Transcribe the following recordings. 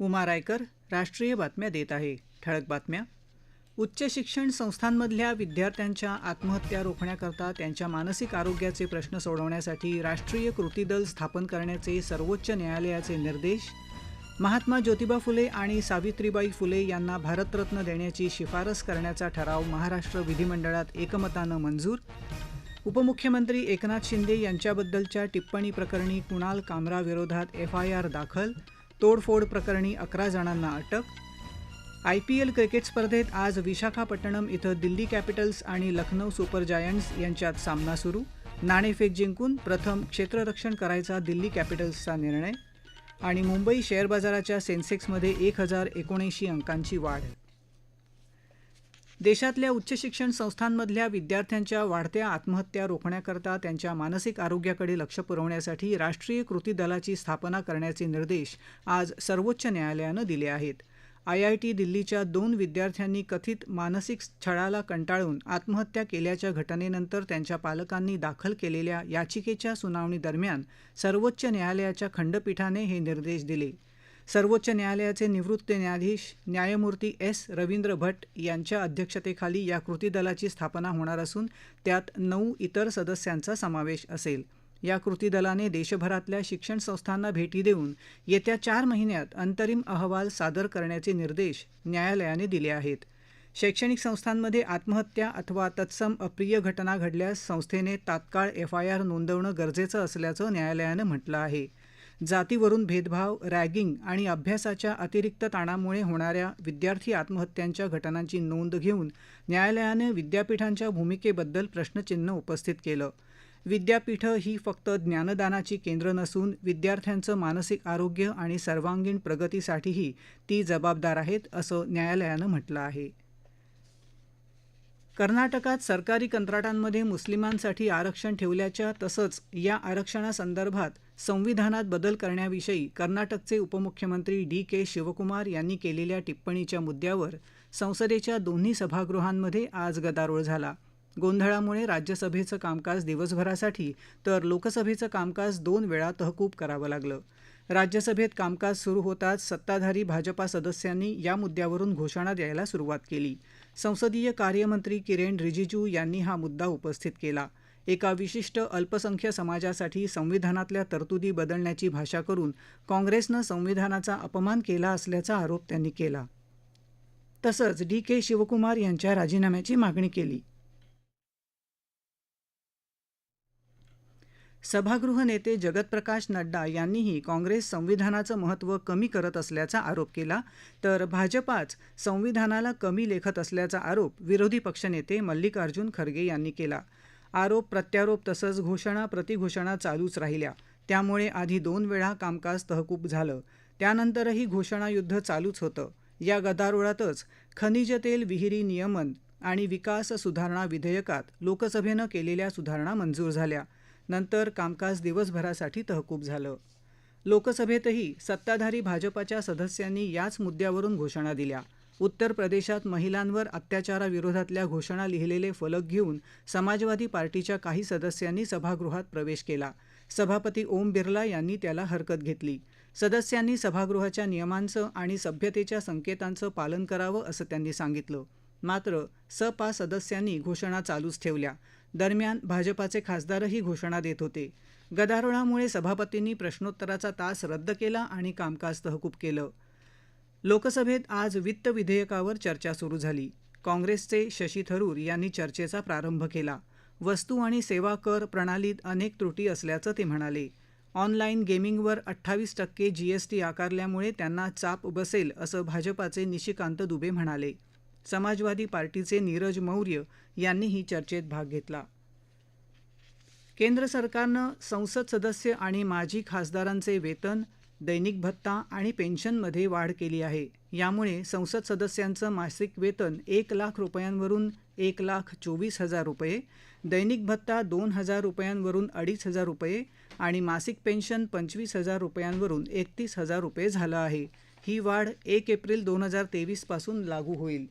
उमा रायकर राष्ट्रीय बातम्या देत आहे. ठळक बातम्या. उच्च शिक्षण संस्थांमधल्या विद्यार्थ्यांच्या आत्महत्या रोखण्याकरता त्यांच्या मानसिक आरोग्याचे प्रश्न सोडवण्यासाठी राष्ट्रीय कृती दल स्थापन करण्याचे सर्वोच्च न्यायालयाचे निर्देश. महात्मा ज्योतिबा फुले आणि सावित्रीबाई फुले यांना भारतरत्न देण्याची शिफारस करण्याचा ठराव महाराष्ट्र विधिमंडळात एकमतानं मंजूर. उपमुख्यमंत्री एकनाथ शिंदे यांच्याबद्दलच्या टिप्पणी प्रकरणी कुणाल कामरा विरोधात एफ आय आर दाखल. तोडफोड प्रकरणी अकरा जणांना अटक. आय पी एल क्रिकेट स्पर्धेत आज विशाखापट्टणम इथं दिल्ली कॅपिटल्स आणि लखनौ सुपर जायंट्स यांच्यात सामना सुरू. नाणेफेक जिंकून प्रथम क्षेत्ररक्षण करायचा दिल्ली कॅपिटल्सचा निर्णय. आणि मुंबई शेअर बाजाराच्या सेन्सेक्समध्ये एक हजार एकोणऐंशी अंकांची वाढ. देशातल्या उच्च शिक्षण संस्थांमधल्या विद्यार्थ्यांच्या वाढत्या आत्महत्या रोखण्याकरता त्यांच्या मानसिक आरोग्याकडे लक्ष पुरवण्यासाठी राष्ट्रीय कृती दलाची स्थापना करण्याचे निर्देश आज सर्वोच्च न्यायालयानं दिले आहेत. आय आय टी दिल्लीच्या दोन विद्यार्थ्यांनी कथित मानसिक छळाला कंटाळून आत्महत्या केल्याच्या घटनेनंतर त्यांच्या पालकांनी दाखल केलेल्या याचिकेच्या सुनावणीदरम्यान सर्वोच्च न्यायालयाच्या खंडपीठाने हे निर्देश दिले. सर्वोच्च न्यायालयाचे निवृत्त न्यायाधीश न्यायमूर्ती एस. रवींद्र भट यांच्या अध्यक्षतेखाली या कृती दलाची स्थापना होणार असून त्यात नऊ इतर सदस्यांचा समावेश असेल. या कृती दलाने देशभरातल्या शिक्षण संस्थांना भेटी देऊन येत्या चार महिन्यात अंतरिम अहवाल सादर करण्याचे निर्देश न्यायालयाने दिले आहेत. शैक्षणिक संस्थांमध्ये आत्महत्या अथवा तत्सम अप्रिय घटना घडल्यास संस्थेने तात्काळ एफ. आय. आर. नोंदवणं गरजेचं असल्याचं न्यायालयानं म्हटलं आहे. जातीवरून भेदभाव रॅगिंग आणि अभ्यासाच्या अतिरिक्त ताणामुळे होणाऱ्या विद्यार्थी आत्महत्यांच्या घटनांची नोंद घेऊन न्यायालयानं विद्यापीठांच्या भूमिकेबद्दल प्रश्नचिन्ह उपस्थित केलं. विद्यापीठं ही फक्त ज्ञानदानाची केंद्र नसून विद्यार्थ्यांचं मानसिक आरोग्य आणि सर्वांगीण प्रगतीसाठीही ती जबाबदार आहेत असं न्यायालयानं म्हटलं आहे. कर्नाटकात सरकारी कंत्राटांमध्ये मुस्लिमांसाठी आरक्षण ठेवल्याच्या तसंच या आरक्षणासंदर्भात संविधानात बदल करण्याविषयी कर्नाटकचे उपमुख्यमंत्री डी के शिवकुमार यांनी केलेल्या टिप्पणीच्या मुद्द्यावर संसदेच्या दोन्ही सभागृहांमध्ये आज गदारोळ झाला. गोंधळामुळे राज्यसभेचं कामकाज दिवसभरासाठी तर लोकसभेचं कामकाज दोन वेळा तहकूब करावं लागलं. राज्यसभेत कामकाज सुरू होताच सत्ताधारी भाजपा सदस्यांनी या मुद्द्यावरून घोषणा द्यायला सुरुवात केली. संसदीय कार्यमंत्री किरेन रिजिजू यांनी हा मुद्दा उपस्थित केला. एका विशिष्ट अल्पसंख्य समाजासाठी संविधानातल्या तरतुदी बदलण्याची भाषा करून काँग्रेसनं संविधानाचा अपमान केला असल्याचा आरोप त्यांनी केला. तसंच डी के शिवकुमार यांच्या राजीनाम्याची मागणी केली. सभागृह नेते जगतप्रकाश नड्डा यांनीही काँग्रेस संविधानाचं महत्त्व कमी करत असल्याचा आरोप केला तर भाजपाच संविधानाला कमी लेखत असल्याचा आरोप विरोधी पक्षनेते मल्लिकार्जुन खरगे यांनी केला. आरोप प्रत्यारोप तसंच घोषणा प्रतिघोषणा चालूच राहिल्या. त्यामुळे आधी दोन वेळा कामकाज तहकूब झालं. त्यानंतरही घोषणायुद्ध चालूच होतं. या गदारोळातच खनिज तेल विहिरी नियमन आणि विकास सुधारणा विधेयकात लोकसभेनं केलेल्या सुधारणा मंजूर झाल्या. नंतर कामकाज दिवसभरासाठी तहकूब झालं. लोकसभेतही सत्ताधारी भाजपाच्या सदस्यांनी याच मुद्द्यावरून घोषणा दिल्या. उत्तर प्रदेशात महिलांवर अत्याचाराविरोधातल्या घोषणा लिहिलेले फलक घेऊन समाजवादी पार्टीच्या काही सदस्यांनी सभागृहात प्रवेश केला. सभापती ओम बिर्ला यांनी त्याला हरकत घेतली. सदस्यांनी सभागृहाच्या नियमांचं आणि सभ्यतेच्या संकेतांचं पालन करावं असं त्यांनी सांगितलं. मात्र सपा सदस्यांनी घोषणा चालूच ठेवल्या. दरम्यान भाजपाचे खासदारही घोषणा देत होते. गदारोळामुळे सभापतींनी प्रश्नोत्तराचा तास रद्द केला आणि कामकाज तहकूब केलं. लोकसभेत आज वित्त विधेयकावर चर्चा सुरू झाली. काँग्रेसचे शशी थरूर यांनी चर्चेचा प्रारंभ केला. वस्तू आणि सेवा कर प्रणालीत अनेक त्रुटी असल्याचं ते म्हणाले. ऑनलाईन गेमिंगवर अठ्ठावीस टक्के जीएसटी आकारल्यामुळे त्यांना चाप बसेल असं भाजपाचे निशिकांत दुबे म्हणाले. समाजवादी पार्टीचे नीरज मौर्य यांनीही चर्चेत भाग घेतला. केंद्र सरकारनं संसद सदस्य आणि माजी खासदारांचे वेतन दैनिक भत्ता आणि पेन्शनमध्ये वाढ केली आहे. यामुळे संसद सदस्यांचं मासिक वेतन एक लाख रुपयांवरून एक लाख चोवीस हजार रुपये दैनिक भत्ता दोन हजार रुपयांवरून अडीच हजार रुपये आणि मासिक पेन्शन पंचवीस हजार रुपयांवरून एकतीस हजार रुपये झालं आहे. ही वाढ एक एप्रिल दोन हजार तेवीसपासून लागू होईल.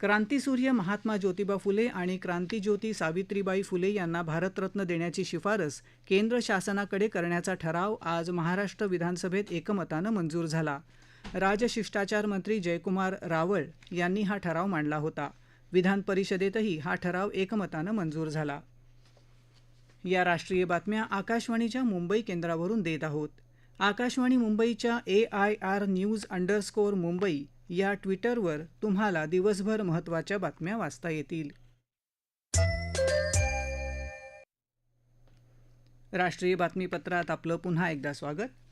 क्रांतीसूर्य महात्मा ज्योतिबा फुले आणि क्रांतीज्योती सावित्रीबाई फुले यांना भारतरत्न देण्याची शिफारस केंद्र शासनाकडे करण्याचा ठराव आज महाराष्ट्र विधानसभेत एकमतानं मंजूर झाला. राजशिष्टाचार मंत्री जयकुमार रावळ यांनी हा ठराव मांडला होता. विधान परिषदेतही हा ठराव एकमतानं मंजूर झाला. या राष्ट्रीय बातम्या आकाशवाणीच्या मुंबई केंद्रावरून देत आहोत. आकाशवाणी मुंबईच्या A I R news underscore Mumbai या ट्विटरवर तुम्हाला दिवसभर महत्त्वाच्या बातम्या वाचता येतील. राष्ट्रीय बातमीपत्रात आपलं पुन्हा एकदा स्वागत.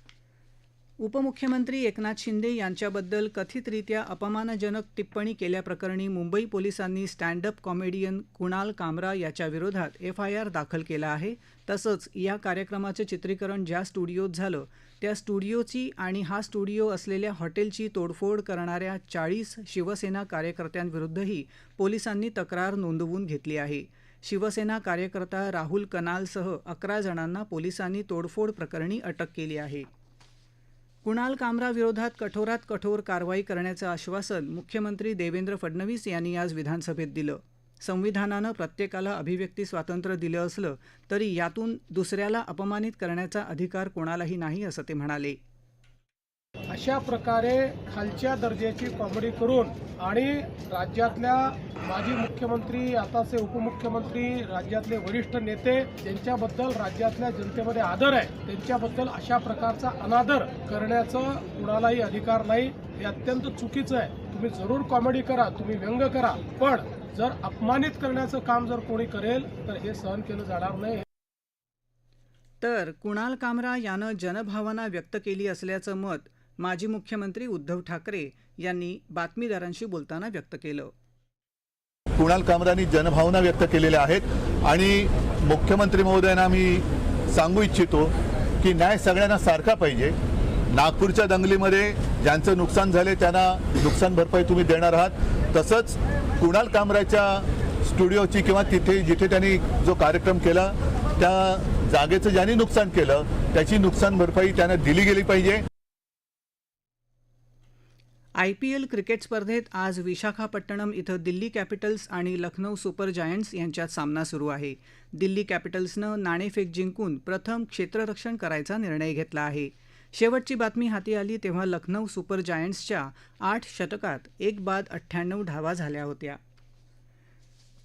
उपमुख्यमंत्री एकनाथ शिंदे यांच्याबद्दल कथितरित्या अपमानजनक टिप्पणी केल्याप्रकरणी मुंबई पोलिसांनी स्टँडअप कॉमेडियन कुणाल कामरा याच्या विरोधात एफ आय आर दाखल केला आहे. तसंच या कार्यक्रमाचं चित्रीकरण ज्या स्टुडिओत झालं त्या स्टुडिओची आणि हा स्टुडिओ असलेल्या हॉटेलची तोडफोड करणाऱ्या चाळीस शिवसेना कार्यकर्त्यांविरुद्धही पोलिसांनी तक्रार नोंदवून घेतली आहे. शिवसेना कार्यकर्ता राहुल कनालसह अकरा जणांना पोलिसांनी तोडफोड प्रकरणी अटक केली आहे. कुणाल कामरा विरोधात कठोरात कठोर कारवाई करण्याचं आश्वासन मुख्यमंत्री देवेंद्र फडणवीस यांनी आज विधानसभेत दिलं. संविधानानं प्रत्येकाला अभिव्यक्ती स्वातंत्र्य दिलं असलं तरी यातून दुसऱ्याला अपमानित करण्याचा अधिकार कोणालाही नाही असं ते म्हणाले. अशा प्रकारे खालच्या दर्जाची कॉमेडी करून आणि राज्यातल्या माजी मुख्यमंत्री आताचे उपमुख्यमंत्री राज्यातले वरिष्ठ नेते त्यांच्याबद्दल राज्यातल्या जनतेमध्ये आदर आहे त्यांच्याबद्दल अशा प्रकारचा अनादर करण्याचं कुणालाही अधिकार नाही. हे अत्यंत चुकीचं आहे. तुम्ही जरूर कॉमेडी करा तुम्ही व्यंग करा पण जर अपमानित करण्याचं काम जर कोणी करेल तर हे सहन केलं जाणार नाही. तर कुणाल कामरा यानं जनभावना व्यक्त केली असल्याचं मत माजी मुख्यमंत्री उद्धव ठाकरे यांनी बातमीदारांशी बोलताना व्यक्त केलं. कुणाल कामरानी जनभावना व्यक्त केलेल्या आहेत आणि मुख्यमंत्री महोदयांना मी सांगू इच्छितो की न्याय सगळ्यांना सारखा पाहिजे. नागपूरच्या दंगलीमध्ये ज्यांचं नुकसान झाले त्यांना नुकसान भरपाई तुम्ही देणार आहात. तसंच कुणाल कामराच्या स्टुडिओची किंवा तिथे जिथे त्यांनी जो कार्यक्रम केला त्या जागेचं ज्यांनी नुकसान केलं त्याची नुकसान भरपाई त्यांना दिली गेली पाहिजे. आय पी एल क्रिकेट स्पर्धेत आज विशाखापट्टणम इथं दिल्ली कॅपिटल्स आणि लखनौ सुपर जायंट्स यांच्यात सामना सुरू आहे. दिल्ली कॅपिटल्सनं नाणेफेक जिंकून प्रथम क्षेत्ररक्षण करायचा निर्णय घेतला आहे. शेवटची बातमी हाती आली तेव्हा लखनौ सुपर जायंट्सच्या आठ षटकात एक बाद अठ्ठ्याण्णव धावा झाल्या होत्या.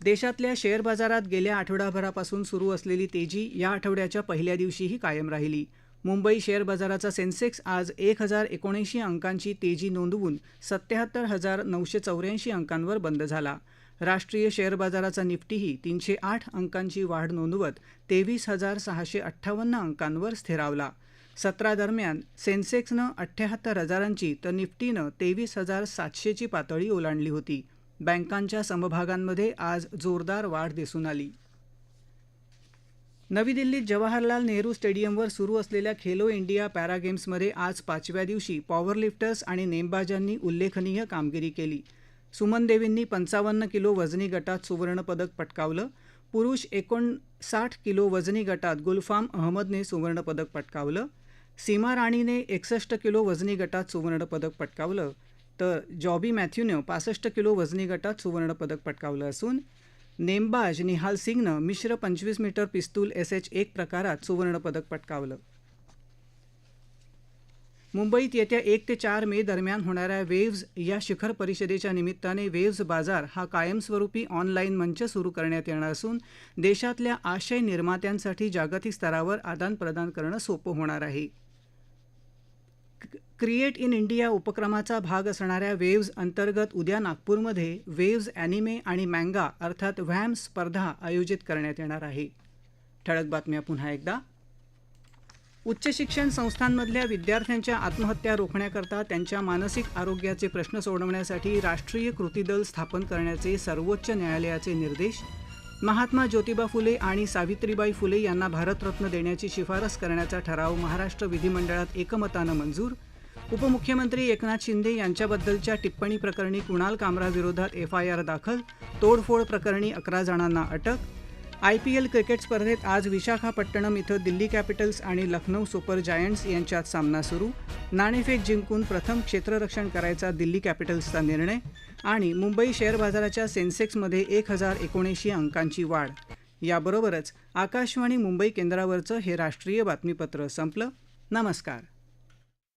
देशातल्या शेअर बाजारात गेल्या आठवडाभरापासून सुरू असलेली तेजी या आठवड्याच्या पहिल्या दिवशीही कायम राहिली. मुंबई शेअर बाजाराचा सेन्सेक्स आज एक हजार एकोणऐंशी अंकांची तेजी नोंदवून सत्याहत्तर हजार नऊशे चौऱ्याऐंशी अंकांवर बंद झाला. राष्ट्रीय शेअर बाजाराचा निफ्टीही तीनशे आठ अंकांची वाढ नोंदवत तेवीस हजार सहाशे अठ्ठावन्न अंकांवर स्थिरावला. सतरा दरम्यान सेन्सेक्सनं अठ्ठ्याहत्तर हजारांची तर निफ्टीनं तेवीस हजार सातशेची पातळी ओलांडली होती. बँकांच्या समभागांमध्ये आज जोरदार वाढ दिसून आली. नवी दिल्लीत जवाहरलाल नेहरू स्टेडियमवर सुरू असलेल्या खेलो इंडिया पॅरा गेम्समध्ये आज पाचव्या दिवशी पॉवरलिफ्टर्स आणि नेमबाजांनी उल्लेखनीय कामगिरी केली. सुमन देवींनी पंचावन्न किलो वजनी गटात सुवर्णपदक पटकावलं. पुरुष एकोणसाठ किलो वजनी गटात गुलफाम अहमदने सुवर्णपदक पटकावलं. सीमा राणीने एकसष्ट किलो वजनी गटात सुवर्णपदक पटकावलं. तर जॉबी मॅथ्यूनं पासष्ट किलो वजनी गटात सुवर्णपदक पटकावलं असून नेमबाज निहाल सिंगनं मिश्र पंचवीस मीटर पिस्तूल एस एच एक प्रकारात सुवर्णपदक पटकावलं. मुंबईत येत्या एक ते चार मे दरम्यान होणाऱ्या वेव्ज या शिखर परिषदेच्या निमित्ताने वेव्ज बाजार हा कायमस्वरूपी ऑनलाईन मंच सुरू करण्यात येणार असून देशातल्या आशय निर्मात्यांसाठी जागतिक स्तरावर आदानप्रदान करणं सोपं होणार आहे. क्रिएट इन इंडिया उपक्रमाचा भाग असणाऱ्या वेव्ज अंतर्गत उद्या नागपूरमध्ये वेव्ज ॲनिमे आणि मँगा अर्थात व्हॅम स्पर्धा आयोजित करण्यात येणार आहे. ठळक बातम्या पुन्हा एकदा. उच्च शिक्षण संस्थांमधल्या विद्यार्थ्यांच्या आत्महत्या रोखण्याकरता त्यांच्या मानसिक आरोग्याचे प्रश्न सोडवण्यासाठी राष्ट्रीय कृती दल स्थापन करण्याचे सर्वोच्च न्यायालयाचे निर्देश महात्मा ज्योतिबा फुले आणि सावित्रीबाई फुले यांना भारतरत्न देण्याची शिफारस करण्याचा ठराव महाराष्ट्र विधिमंडळात एकमतानं मंजूर. उपमुख्यमंत्री एकनाथ शिंदे यांच्याबद्दलच्या टिप्पणी प्रकरणी कुणाल कामरा विरोधात एफ आय आर दाखल तोडफोड प्रकरणी अकरा जणांना अटक आय पी एल क्रिकेट स्पर्धेत आज विशाखापट्टणम इथं दिल्ली कॅपिटल्स आणि लखनौ सुपर जायंट्स यांच्यात सामना सुरू. नाणेफेक जिंकून प्रथम क्षेत्ररक्षण करायचा दिल्ली कॅपिटल्सचा निर्णय आणि मुंबई शेअर बाजाराच्या सेन्सेक्समध्ये एक हजार एकोणऐंशी अंकांची वाढ. याबरोबरच आकाशवाणी मुंबई केंद्रावरचं हे राष्ट्रीय बातमीपत्र संपलं. नमस्कार.